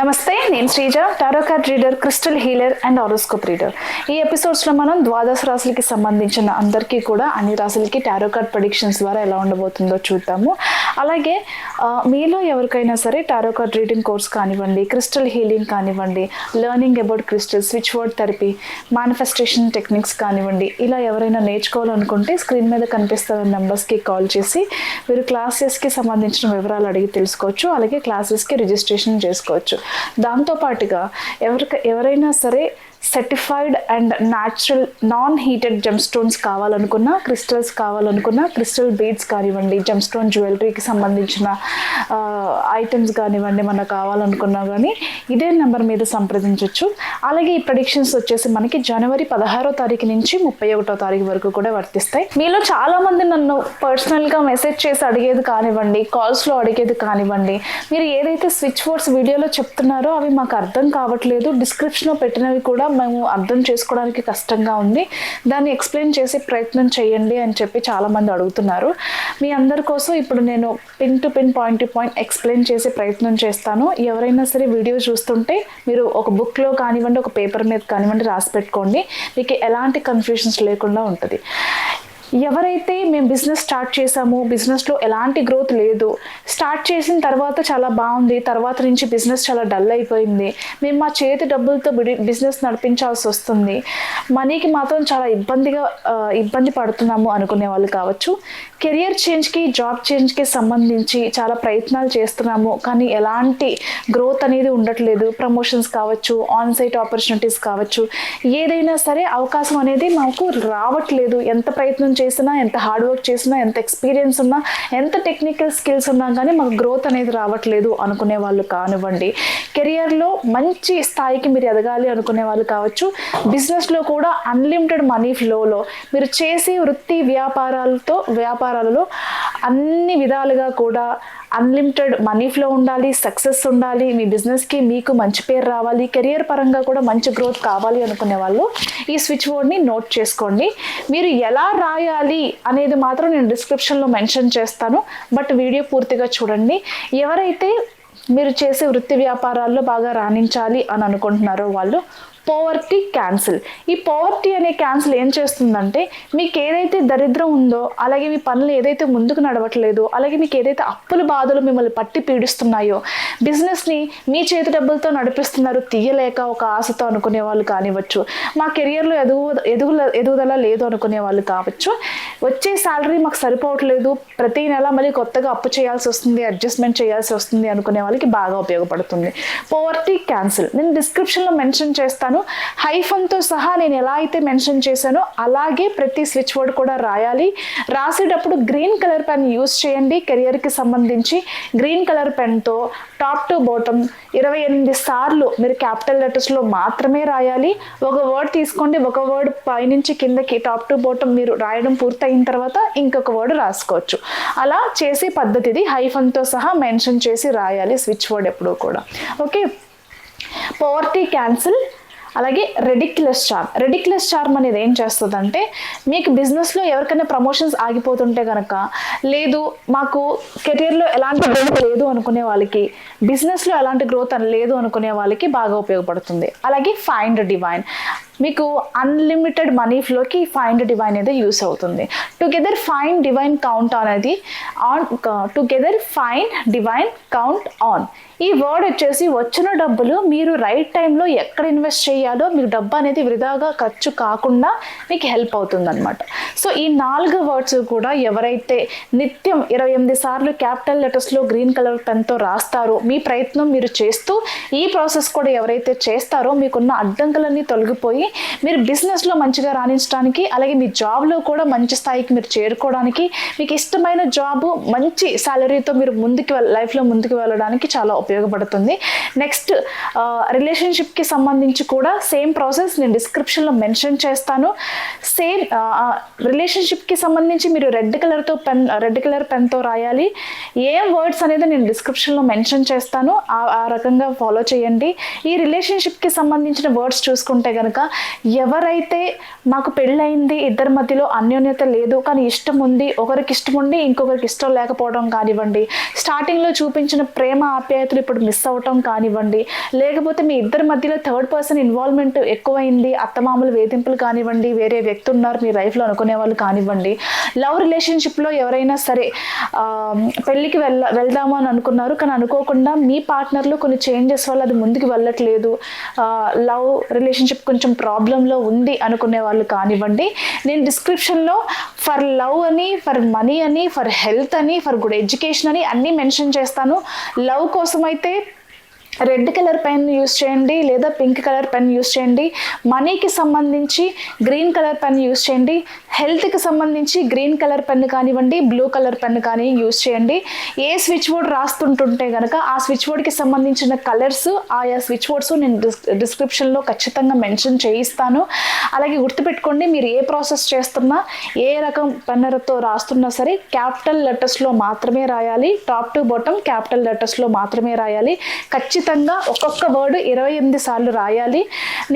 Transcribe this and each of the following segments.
నమస్తే నేను Sreeja tarot card reader crystal healer and horoscope reader. ఈ ఎపిసోడ్స్లో మనం ద్వాదశ రాశులకి సంబంధించిన అందరికీ కూడా అన్ని రాశులకి టారో కార్డ్ ప్రొడిక్షన్స్ ద్వారా ఎలా ఉండబోతుందో చూద్దాము. అలాగే మీలో ఎవరికైనా సరే టారో కార్డ్ రీడింగ్ కోర్స్ కానివ్వండి క్రిస్టల్ హీలింగ్ కానివ్వండి learning about crystal switch word therapy manifestation techniques కానివ్వండి ఇలా ఎవరైనా నేర్చుకోవాలనుకుంటే స్క్రీన్ మీద కనిపిస్తున్న నెంబర్స్కి కాల్ చేసి మీరు క్లాసెస్కి సంబంధించిన వివరాలు అడిగి తెలుసుకోవచ్చు అలాగే క్లాసెస్కి రిజిస్ట్రేషన్ చేసుకోవచ్చు. దాంతోపాటుగా ఎవరికి ఎవరైనా సరే certified and natural non heated gem stones కావాలనుకున్నా క్రిస్టల్స్ కావాలనుకున్నా క్రిస్టల్ బీడ్స్ కానివ్వండి జమ్ స్టోన్ జ్యువెలరీకి సంబంధించిన ఐటమ్స్ కానివ్వండి మనకు కావాలనుకున్నా కానీ ఇదే నెంబర్ మీద సంప్రదించవచ్చు అలాగే ఈ ప్రొడిక్షన్స్ వచ్చేసి మనకి జనవరి పదహారో తారీఖు నుంచి ముప్పై ఒకటో తారీఖు వరకు కూడా వర్తిస్తాయి. మీలో చాలామంది నన్ను పర్సనల్గా మెసేజ్ చేసి అడిగేది కానివ్వండి కాల్స్లో అడిగేది కానివ్వండి మీరు ఏదైతే స్విచ్ బోర్డ్స్ వీడియోలో చెప్తున్నారో అవి మాకు అర్థం కావట్లేదు డిస్క్రిప్షన్లో పెట్టినవి కూడా మేము అర్థం చేసుకోవడానికి కష్టంగా ఉంది. దాన్ని ఎక్స్ప్లెయిన్ చేసే ప్రయత్నం చేయండి అని చెప్పి చాలామంది అడుగుతున్నారు. మీ అందరి కోసం ఇప్పుడు నేను pin to pin point to point explain చేసే ప్రయత్నం చేస్తాను. ఎవరైనా సరే వీడియో చూస్తుంటే మీరు ఒక బుక్లో కానివ్వండి ఒక పేపర్ మీద కానివ్వండి రాసి పెట్టుకోండి. మీకు ఎలాంటి కన్ఫ్యూషన్స్ లేకుండా ఉంటుంది. ఎవరైతే మేము బిజినెస్ స్టార్ట్ చేసామో బిజినెస్లో ఎలాంటి గ్రోత్ లేదు స్టార్ట్ చేసిన తర్వాత చాలా బాగుంది తర్వాత నుంచి బిజినెస్ చాలా డల్ అయిపోయింది. మేము మా చేతి డబ్బులతో బిజినెస్ నడిపించాల్సి వస్తుంది. మనీకి మాత్రం చాలా ఇబ్బందిగా ఇబ్బంది పడుతున్నాము అనుకునే వాళ్ళు కావచ్చు. కెరియర్ చేంజ్కి జాబ్ చేంజ్కి సంబంధించి చాలా ప్రయత్నాలు చేస్తున్నాము. కానీ ఎలాంటి గ్రోత్ అనేది ఉండట్లేదు. ప్రమోషన్స్ కావచ్చు ఆన్ సైట్ ఆపర్చునిటీస్ కావచ్చు. ఏదైనా సరే అవకాశం అనేది మాకు రావట్లేదు. ఎంత ప్రయత్నం చేసినా ఎంత హార్డ్ వర్క్ చేసినా ఎంత ఎక్స్పీరియన్స్ ఉన్నా ఎంత టెక్నికల్ స్కిల్స్ ఉన్నా కానీ మాకు గ్రోత్ అనేది రావట్లేదు అనుకునే వాళ్ళు కానివ్వండి. కెరియర్లో మంచి స్థాయికి మీరు ఎదగాలి అనుకునే వాళ్ళు కావచ్చు. బిజినెస్లో కూడా అన్లిమిటెడ్ మనీ ఫ్లోలో మీరు చేసే వృత్తి వ్యాపారాలతో వ్యాపారాలలో అన్ని విధాలుగా కూడా అన్లిమిటెడ్ మనీ ఫ్లో ఉండాలి సక్సెస్ ఉండాలి. మీ బిజినెస్కి మీకు మంచి పేరు రావాలి. కెరియర్ పరంగా కూడా మంచి గ్రోత్ కావాలి అనుకునే వాళ్ళు ఈ స్విచ్ బోర్డ్ని నోట్ చేసుకోండి. మీరు ఎలా రాయాలి అనేది మాత్రం నేను డిస్క్రిప్షన్లో మెన్షన్ చేస్తాను. బట్ వీడియో పూర్తిగా చూడండి. ఎవరైతే మీరు చేసే వృత్తి వ్యాపారాల్లో బాగా రాణించాలి అని అనుకుంటున్నారో వాళ్ళు పోవర్టీ క్యాన్సిల్ ఈ పోవర్టీ అనే క్యాన్సిల్ ఏం చేస్తుందంటే మీకు ఏదైతే దరిద్రం ఉందో అలాగే మీ పనులు ఏదైతే ముందుకు నడవట్లేదో అలాగే మీకు ఏదైతే అప్పుల బాధలు మిమ్మల్ని పట్టి పీడిస్తున్నాయో బిజినెస్ని మీ చేతి డబ్బులతో నడిపిస్తున్నారు తీయలేక ఒక ఆశతో అనుకునే వాళ్ళు కానివ్వచ్చు మా కెరియర్లో ఎదుగు ఎదుగుల ఎదుగుదల లేదు అనుకునే వాళ్ళు కావచ్చు వచ్చే శాలరీ మాకు సరిపోవట్లేదు ప్రతి నెల మళ్ళీ కొత్తగా అప్పు చేయాల్సి వస్తుంది అడ్జస్ట్మెంట్ చేయాల్సి వస్తుంది అనుకునే వాళ్ళకి బాగా ఉపయోగపడుతుంది. పోవర్టీ క్యాన్సిల్ నేను డిస్క్రిప్షన్లో మెన్షన్ చేస్తాను. హైఫన్తో సహా నేను ఎలా అయితే మెన్షన్ చేశానో అలాగే ప్రతి స్విచ్ వర్డ్ కూడా రాయాలి. రాసేటప్పుడు గ్రీన్ కలర్ పెన్ యూస్ చేయండి. కెరియర్కి సంబంధించి గ్రీన్ కలర్ పెన్తో టాప్ టు బాటమ్ ఇరవై ఎనిమిది సార్లు మీరు క్యాపిటల్ లెటర్స్లో మాత్రమే రాయాలి. ఒక వర్డ్ తీసుకోండి. ఒక వర్డ్ పైనుంచి కిందకి టాప్ టు బాటమ్ మీరు రాయడం పూర్తయిన తర్వాత ఇంకొక వర్డ్ రాసుకోవచ్చు. అలా చేసే పద్ధతిది హైఫన్తో సహా మెన్షన్ చేసి రాయాలి స్విచ్ వర్డ్ ఎప్పుడూ కూడా. ఓకే? Poverty cancel. అలాగే రెడిక్యులస్ చార్మ్ రెడిక్యులస్ చార్మ్ అనేది ఏం చేస్తుందంటే మీకు బిజినెస్లో ఎవరికైనా ప్రమోషన్స్ ఆగిపోతుంటే కనుక లేదు మాకు కెరియర్లో ఎలాంటి గ్రోత్ లేదు అనుకునే వాళ్ళకి బిజినెస్లో ఎలాంటి గ్రోత్ అని లేదు అనుకునే వాళ్ళకి బాగా ఉపయోగపడుతుంది. అలాగే ఫైండ్ డివైన్ మీకు అన్లిమిటెడ్ మనీ ఫ్లోకి ఫైండ్ డివైన్ అనేది యూస్ అవుతుంది. Together fine divine count on on together fine divine count on ఈ వర్డ్ వచ్చేసి వచ్చిన డబ్బులు మీరు రైట్ టైంలో ఎక్కడ ఇన్వెస్ట్ చేయాలో మీకు డబ్బు అనేది వృధాగా ఖర్చు కాకుండా మీకు హెల్ప్ అవుతుంది అనమాట సో ఈ నాలుగు వర్డ్స్ కూడా ఎవరైతే నిత్యం ఇరవై ఎనిమిది సార్లు క్యాపిటల్ లెటర్స్లో గ్రీన్ కలర్ పెన్తో రాస్తారో మీ ప్రయత్నం మీరు చేస్తూ ఈ ప్రాసెస్ కూడా ఎవరైతే చేస్తారో మీకున్న అడ్డంకులన్నీ తొలగిపోయి మీరు బిజినెస్లో మంచిగా రాణించడానికి అలాగే మీ జాబ్లో కూడా మంచి స్థాయికి మీరు చేరుకోవడానికి మీకు ఇష్టమైన జాబ్ మంచి శాలరీతో మీరు ముందుకు వెళ్ లైఫ్లో ముందుకు వెళ్ళడానికి చాలా ఉపయోగపడుతుంది. నెక్స్ట్ రిలేషన్షిప్కి సంబంధించి కూడా సేమ్ ప్రాసెస్ నేను డిస్క్రిప్షన్లో మెన్షన్ చేస్తాను. సేమ్ రిలేషన్షిప్కి సంబంధించి మీరు రెడ్ కలర్తో పెన్ రెడ్ కలర్ పెన్తో రాయాలి. ఏం వర్డ్స్ అనేది నేను డిస్క్రిప్షన్లో మెన్షన్ చేస్తాను. ఆ ఆ రకంగా ఫాలో చేయండి. ఈ రిలేషన్షిప్కి సంబంధించిన వర్డ్స్ చూసుకుంటే కనుక ఎవరైతే మాకు పెళ్ళయింది ఇద్దరి మధ్యలో అన్యోన్యత లేదు కానీ ఇష్టం ఉంది ఒకరికి ఇష్టం ఉండి ఇంకొకరికి ఇష్టం లేకపోవడం కానివ్వండి స్టార్టింగ్లో చూపించిన ప్రేమ ఆప్యాయతలు ఇప్పుడు మిస్ అవ్వటం కానివ్వండి లేకపోతే మీ ఇద్దరి మధ్యలో థర్డ్ పర్సన్ ఇన్వాల్వ్మెంట్ ఎక్కువైంది అత్తమామలు వేధింపులు కానివ్వండి వేరే వ్యక్తి ఉన్నారు మీ లైఫ్లో అనుకునే వాళ్ళు కానివ్వండి లవ్ రిలేషన్షిప్లో ఎవరైనా సరే పెళ్ళికి వెళ్ళ వెళ్దాము అని అనుకున్నారు కానీ అనుకోకుండా మీ పార్ట్నర్లో కొన్ని చేంజెస్ వల్ల అది ముందుకు వెళ్ళట్లేదు. లవ్ రిలేషన్షిప్ కొంచెం ప్రాబ్లంలో ఉంది అనుకునే వాళ్ళు కానివ్వండి నేను డిస్క్రిప్షన్లో ఫర్ లవ్ అని ఫర్ మనీ అని ఫర్ హెల్త్ అని ఫర్ గుడ్ ఎడ్యుకేషన్ అని అన్నీ మెన్షన్ చేస్తాను. లవ్ కోసం అయితే రెడ్ కలర్ పెన్ యూస్ చేయండి లేదా పింక్ కలర్ పెన్ యూస్ చేయండి. మనీకి సంబంధించి గ్రీన్ కలర్ పెన్ యూస్ చేయండి. హెల్త్కి సంబంధించి గ్రీన్ కలర్ పెన్ కానివ్వండి బ్లూ కలర్ పెన్ కానీ యూస్ చేయండి. ఏ స్విచ్ బోర్డ్ రాస్తుంటుంటే కనుక ఆ స్విచ్ బోర్డ్కి సంబంధించిన కలర్స్ ఆయా స్విచ్ బోర్డ్స్ నేను డిస్క్రిప్షన్లో ఖచ్చితంగా మెన్షన్ చేయిస్తాను. అలాగే గుర్తుపెట్టుకోండి మీరు ఏ ప్రాసెస్ చేస్తున్నా ఏ రకం పెన్నర్తో రాస్తున్నా సరే క్యాపిటల్ లెటర్స్లో మాత్రమే రాయాలి. టాప్ టు బాటమ్ క్యాపిటల్ లెటర్స్లో మాత్రమే రాయాలి. ఖచ్చితంగా ఒక్కొక్క వర్డ్ ఇరవై ఎనిమిది సార్లు రాయాలి.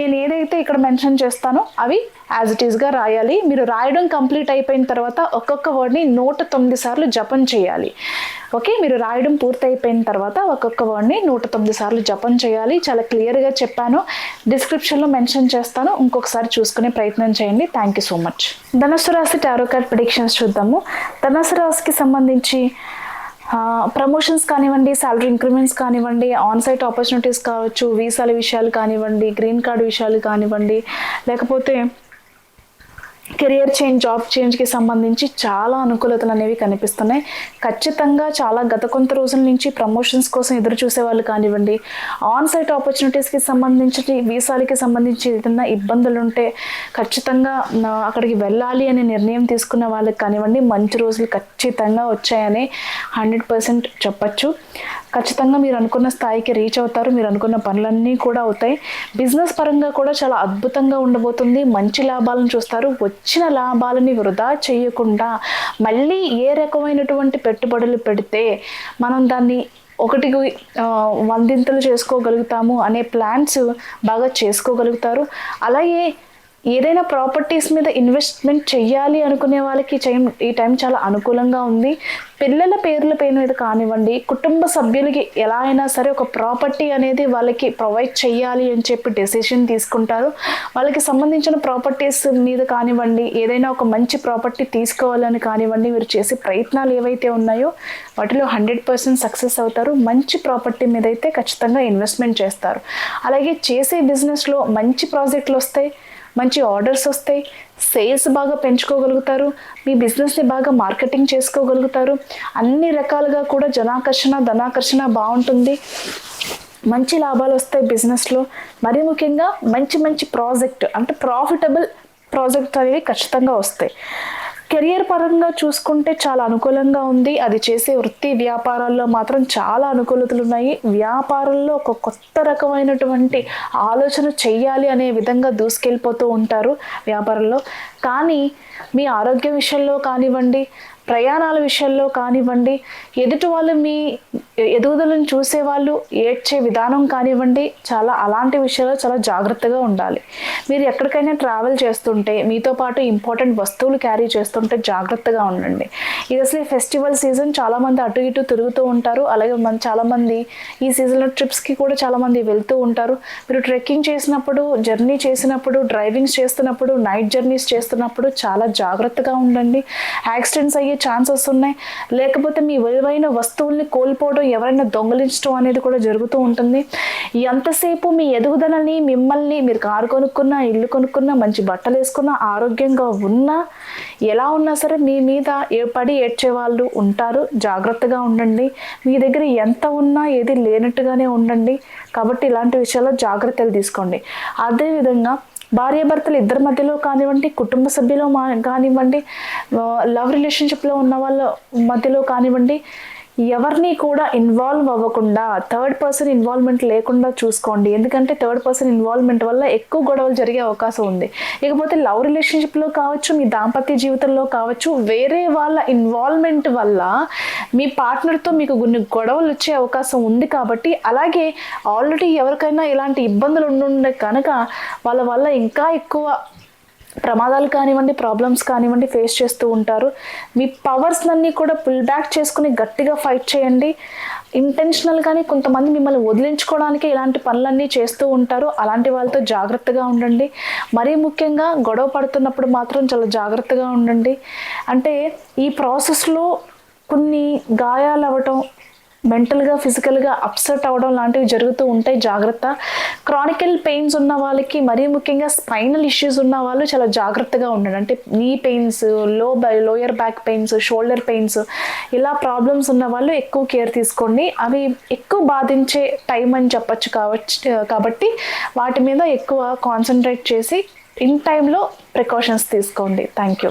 నేను ఏదైతే ఇక్కడ మెన్షన్ చేస్తానో అవి యాజ్ ఇట్ ఈస్గా రాయాలి. మీరు రాయడం కంప్లీట్ అయిపోయిన తర్వాత ఒక్కొక్క వర్డ్ని నూట తొమ్మిది సార్లు జపం చేయాలి. ఓకే? మీరు రాయడం పూర్తి అయిపోయిన తర్వాత ఒక్కొక్క వర్డ్ని నూట తొమ్మిది సార్లు జపం చేయాలి. చాలా క్లియర్గా చెప్పాను. డిస్క్రిప్షన్లో మెన్షన్ చేస్తాను. ఇంకొకసారి చూసుకునే ప్రయత్నం చేయండి. థ్యాంక్ యూ సో మచ్ ధనుసు రాశి టారో కార్డ్ ప్రిడిక్షన్స్ చూద్దాము. ధనుసు రాశికి సంబంధించి ప్రమోషన్స్ కానివ్వండి సాలరీ ఇంక్రిమెంట్స్ కానివ్వండి ఆన్సైట్ ఆపర్చునిటీస్ కావచ్చు వీసాల విషయాలు కానివ్వండి గ్రీన్ కార్డ్ విషయాలు కానివ్వండి లేకపోతే కెరియర్ చేంజ్ జాబ్ చేంజ్కి సంబంధించి చాలా అనుకూలతలు అనేవి కనిపిస్తున్నాయి. ఖచ్చితంగా చాలా గత కొంత రోజుల నుంచి ప్రమోషన్స్ కోసం ఎదురు చూసేవాళ్ళు కానివ్వండి ఆన్ సైట్ ఆపర్చునిటీస్కి సంబంధించి వీసాలకి సంబంధించి ఏదైనా ఇబ్బందులు ఉంటే ఖచ్చితంగా అక్కడికి వెళ్ళాలి అనే నిర్ణయం తీసుకున్న వాళ్ళకి కానివ్వండి మంచి రోజులు ఖచ్చితంగా వచ్చాయని హండ్రెడ్ పర్సెంట్ చెప్పచ్చు. ఖచ్చితంగా మీరు అనుకున్న స్థాయికి రీచ్ అవుతారు మీరు అనుకున్న పనులన్నీ కూడా అవుతాయి. బిజినెస్ పరంగా కూడా చాలా అద్భుతంగా ఉండబోతుంది మంచి లాభాలను చూస్తారు వచ్చిన లాభాలని వృధా చేయకుండా మళ్ళీ ఏ రకమైనటువంటి పెట్టుబడులు పెడితే మనం దాన్ని ఒకటికి వందింతలు చేసుకోగలుగుతాము అనే ప్లాన్స్ బాగా చేసుకోగలుగుతారు. అలాగే ఏదైనా ప్రాపర్టీస్ మీద ఇన్వెస్ట్మెంట్ చెయ్యాలి అనుకునే వాళ్ళకి ఈ టైం చాలా అనుకూలంగా ఉంది. పిల్లల పేర్ల పేరు మీద కానివ్వండి కుటుంబ సభ్యులకి ఎలా అయినా సరే ఒక ప్రాపర్టీ అనేది వాళ్ళకి ప్రొవైడ్ చేయాలి అని చెప్పి డెసిషన్ తీసుకుంటారు. వాళ్ళకి సంబంధించిన ప్రాపర్టీస్ మీద కానివ్వండి ఏదైనా ఒక మంచి ప్రాపర్టీ తీసుకోవాలని కానివ్వండి మీరు చేసే ప్రయత్నాలు ఏవైతే ఉన్నాయో వాటిలో హండ్రెడ్ పర్సెంట్ సక్సెస్ అవుతారు. మంచి ప్రాపర్టీ మీద అయితే ఖచ్చితంగా ఇన్వెస్ట్మెంట్ చేస్తారు. అలాగే చేసే బిజినెస్లో మంచి ప్రాజెక్టులు వస్తాయి. మంచి ఆర్డర్స్ వస్తాయి సేల్స్ బాగా పెంచుకోగలుగుతారు మీ బిజినెస్ని బాగా మార్కెటింగ్ చేసుకోగలుగుతారు. అన్ని రకాలుగా కూడా జనాకర్షణ ధనాకర్షణ బాగుంటుంది. మంచి లాభాలు వస్తాయి బిజినెస్లో. మరి ముఖ్యంగా మంచి మంచి ప్రాజెక్ట్ అంటే ప్రాఫిటబుల్ ప్రాజెక్ట్ అనేవి ఖచ్చితంగా వస్తాయి. కెరియర్ పరంగా చూసుకుంటే చాలా అనుకూలంగా ఉంది. అది చేసే వృత్తి వ్యాపారాల్లో మాత్రం చాలా అనుకూలతలు ఉన్నాయి. వ్యాపారంలో ఒక కొత్త రకమైనటువంటి ఆలోచన చెయ్యాలి అనే విధంగా దూసుకెళ్ళిపోతూ ఉంటారు వ్యాపారంలో. కానీ మీ ఆరోగ్య విషయంలో కానివ్వండి ప్రయాణాల విషయంలో కానివ్వండి ఎదుటి వాళ్ళు మీ ఎదుగుదలను చూసే వాళ్ళు ఏడ్చే విధానం కానివ్వండి చాలా అలాంటి విషయాల్లో చాలా జాగ్రత్తగా ఉండాలి. మీరు ఎక్కడికైనా ట్రావెల్ చేస్తుంటే మీతో పాటు ఇంపార్టెంట్ వస్తువులు క్యారీ చేస్తుంటే జాగ్రత్తగా ఉండండి. ఇది అసలు ఫెస్టివల్ సీజన్ చాలామంది అటు ఇటు తిరుగుతూ ఉంటారు. అలాగే మన చాలామంది ఈ సీజన్లో ట్రిప్స్కి కూడా చాలామంది వెళ్తూ ఉంటారు. మీరు ట్రెక్కింగ్ చేసినప్పుడు జర్నీ చేసినప్పుడు డ్రైవింగ్స్ చేస్తున్నప్పుడు నైట్ జర్నీస్ చేస్తున్నప్పుడు చాలా జాగ్రత్తగా ఉండండి. యాక్సిడెంట్స్ అయ్యే ఛాన్సెస్ ఉన్నాయి. లేకపోతే మీ విలువైన వస్తువుల్ని కోల్పోవడం ఎవరైనా దొంగలించడం అనేది కూడా జరుగుతూ ఉంటుంది. ఎంతసేపు మీ ఎదుగుదలని మిమ్మల్ని మీరు కారు కొనుక్కున్నా ఇల్లు కొనుక్కున్నా మంచి బట్టలు వేసుకున్నా ఆరోగ్యంగా ఉన్నా ఎలా ఉన్నా సరే మీ మీద ఏ పడి ఏడ్చే వాళ్ళు ఉంటారు. జాగ్రత్తగా ఉండండి. మీ దగ్గర ఎంత ఉన్నా ఏది లేనట్టుగానే ఉండండి. కాబట్టి ఇలాంటి విషయాల్లో జాగ్రత్తలు తీసుకోండి. అదేవిధంగా భార్యాభర్తలు ఇద్దరి మధ్యలో కానివ్వండి కుటుంబ సభ్యులు మా కానివ్వండి లవ్ రిలేషన్షిప్లో ఉన్న వాళ్ళ మధ్యలో కానివ్వండి ఎవరిని కూడా ఇన్వాల్వ్ అవ్వకుండా థర్డ్ పర్సన్ ఇన్వాల్వ్మెంట్ లేకుండా చూసుకోండి. ఎందుకంటే థర్డ్ పర్సన్ ఇన్వాల్వ్మెంట్ వల్ల ఎక్కువ గొడవలు జరిగే అవకాశం ఉంది. ఇకపోతే లవ్ రిలేషన్షిప్లో కావచ్చు మీ దాంపత్య జీవితంలో కావచ్చు వేరే వాళ్ళ ఇన్వాల్వ్మెంట్ వల్ల మీ పార్ట్నర్తో మీకు కొన్ని గొడవలు వచ్చే అవకాశం ఉంది కాబట్టి అలాగే ఆల్రెడీ ఎవరికైనా ఇలాంటి ఇబ్బందులు ఉండుండే కనుక వాళ్ళ వల్ల ఇంకా ఎక్కువ ప్రమాదాలు కానివ్వండి ప్రాబ్లమ్స్ కానివ్వండి ఫేస్ చేస్తూ ఉంటారు. మీ పవర్స్ అన్నీ కూడా పుల్ బ్యాక్ చేసుకుని గట్టిగా ఫైట్ చేయండి. ఇంటెన్షనల్ కానీ కొంతమంది మిమ్మల్ని వదిలించుకోవడానికి ఇలాంటి పనులన్నీ చేస్తూ ఉంటారు. అలాంటి వాళ్ళతో జాగ్రత్తగా ఉండండి. మరీ ముఖ్యంగా గొడవ పడుతున్నప్పుడు మాత్రం చాలా జాగ్రత్తగా ఉండండి. అంటే ఈ ప్రాసెస్లో కొన్ని గాయాలు అవ్వటం మెంటల్గా ఫిజికల్గా అప్సెట్ అవ్వడం లాంటివి జరుగుతూ ఉంటాయి. జాగ్రత్త. క్రానికల్ పెయిన్స్ ఉన్న వాళ్ళకి మరీ ముఖ్యంగా స్పైనల్ ఇష్యూస్ ఉన్న వాళ్ళు చాలా జాగ్రత్తగా ఉండండి. అంటే knee పెయిన్స్లో lower back pains shoulder pains ఇలా ప్రాబ్లమ్స్ ఉన్న వాళ్ళు ఎక్కువ కేర్ తీసుకోండి. అవి ఎక్కువ బాధించే టైం అని చెప్పచ్చు కావచ్చు కాబట్టి వాటి మీద ఎక్కువ కాన్సన్ట్రేట్ చేసి ఇన్ టైంలో ప్రికాషన్స్ తీసుకోండి. Thank you